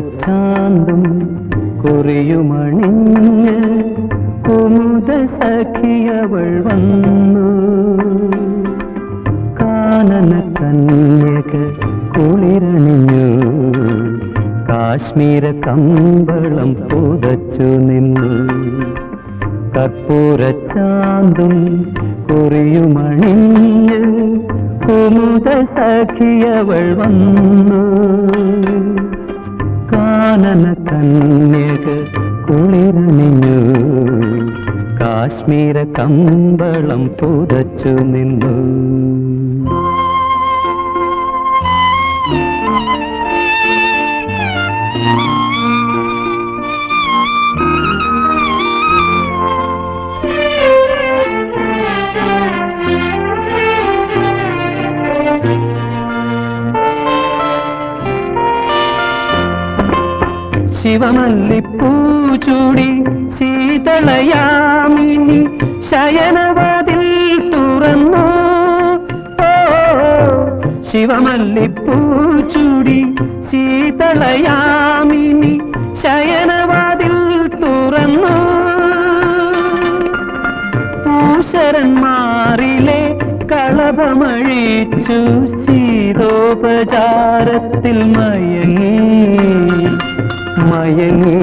കർപ്പൂരച്ചാന്തും കുറിയുമണിഞ്ഞ് കുമുദ സഖിയവൾ വന്നു. കാനന കന്യക കുളിരണിഞ്ഞു. കാശ്മീര കമ്പളം പുതച്ചു നിന്നു. കർപ്പൂരച്ചാന്തും കുറിയുമണിഞ്ഞ് കുമുദ സഖിയവൾ വന്നു. കാനന കന്യക കുളിരണിഞ്ഞു കാശ്മീര കമ്പളം പുതച്ചു നിന്നു. ശിവമല്ലിപ്പൂചൂടി ശീതളയാമിനി ശയനവാതിൽ തുറന്നു. ശിവമല്ലിപ്പൂചൂടി ശീതളയാമിനി ശയനവാതിൽ തുറന്നു. പൂശരന്മാരിലെ കളഭമഴിച്ചു ശീതോപചാരത്തിൽ മയങ്ങി. മയങ്ങി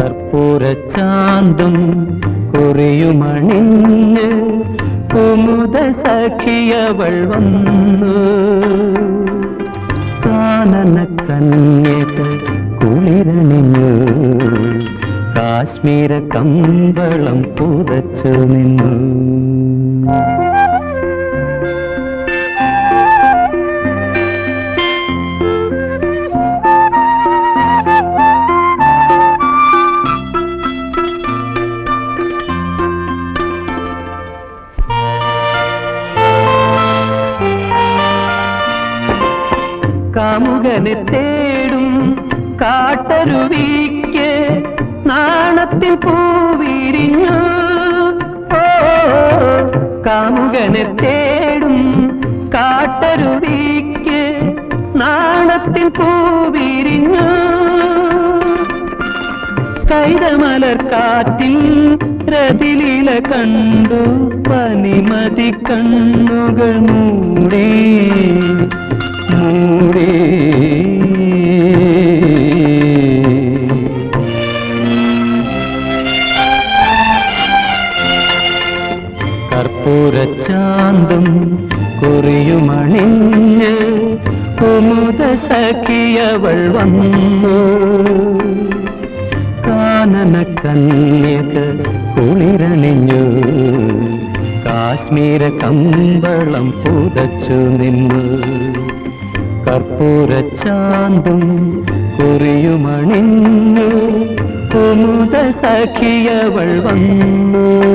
കർപ്പൂരച്ചാന്തും കുറിയുമണിഞ്ഞ് കുമുദ സഖിയവൾ വന്നു. കാനന കന്യക കുളിരണിഞ്ഞു. കാശ്മീര കമ്പളം പുതച്ചു നിന്നു. കാമുകനെ തേടും കാട്ടരുവിക്ക് നാണത്തിൽ പൂവിരിഞ്ഞു കാമുകനെ തേടും കാട്ടരുവിക്ക് നാണത്തിൽ പൂവിരിഞ്ഞു. കൈതമലർ കാറ്റിൽ രതിലീല കണ്ടു പനിമതി കണ്ണുകൾ മൂടേ മൂടേ. കർപ്പൂരച്ചാന്തും കുറിയുമണിഞ്ഞ് കുമുത സഖിയവൾ വന്നു. കാനന കന്യക കുളിരണിഞ്ഞു. കാശ്മീര കമ്പളം പുതച്ചു നിന്നു. കർപ്പൂരച്ചാന്തും കുറിയുമണിഞ്ഞു കുമുത സഖിയവൾ വന്നു.